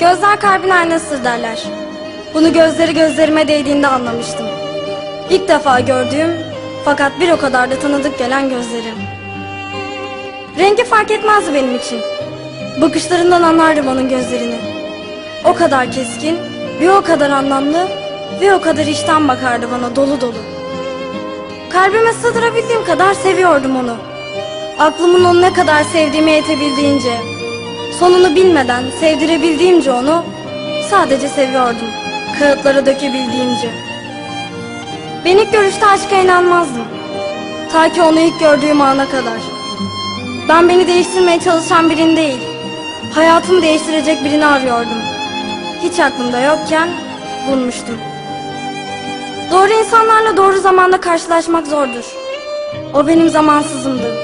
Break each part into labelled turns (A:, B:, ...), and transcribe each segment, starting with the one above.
A: Gözler kalbin aynasıdır derler. Bunu gözleri gözlerime değdiğinde anlamıştım. İlk defa gördüğüm fakat bir o kadar da tanıdık gelen gözlerim. Rengi fark etmezdi benim için. Bakışlarından anlardım onun gözlerini. O kadar keskin, bir o kadar anlamlı ve o kadar içten bakardı bana dolu dolu. Kalbime sığdırabildiğim kadar seviyordum onu. Aklımın onu ne kadar sevdiğime yetebildiğince, sonunu bilmeden sevdirebildiğimce onu sadece seviyordum. Kağıtlara dökebildiğimce. Ben ilk görüşte aşka inanmazdım. Ta ki onu ilk gördüğüm ana kadar. Ben beni değiştirmeye çalışan birini değil, hayatımı değiştirecek birini arıyordum. Hiç aklımda yokken bulmuştum. Doğru insanlarla doğru zamanda karşılaşmak zordur. O benim zamansızımdı.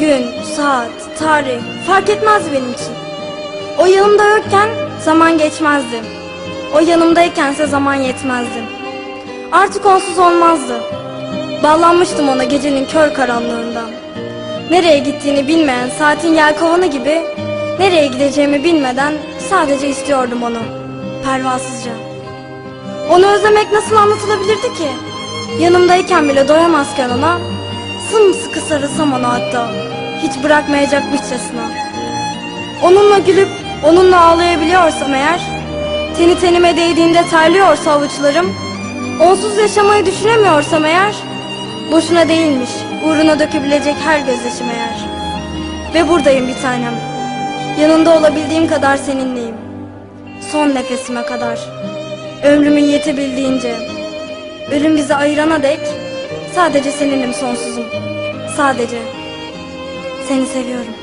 A: Gün, saat, tarih fark etmezdi benim için. O yanımda yokken zaman geçmezdi. O yanımdaykense zaman yetmezdi. Artık onsuz olmazdı. Bağlanmıştım ona gecenin kör karanlığından. Nereye gittiğini bilmeyen saatin yelkovanı gibi nereye gideceğimi bilmeden sadece istiyordum onu. Pervasızca. Onu özlemek nasıl anlatılabilirdi ki? Yanımdayken bile doyamazken ona sımsıkı sarılsam ona hatta. Hiç bırakmayacakmışçasına. Onunla gülüp onunla ağlayabiliyorsam eğer, teni tenime değdiğinde terliyorsa avuçlarım, onsuz yaşamayı düşünemiyorsam eğer, boşuna değilmiş uğruna dökebilecek her gözyaşım eğer. Ve buradayım bir tanem. Yanında olabildiğim kadar seninleyim. Son nefesime kadar. Ömrümün yetebildiğince. Ölüm bizi ayırana dek sadece seninim sonsuzum. Sadece. Seni seviyorum.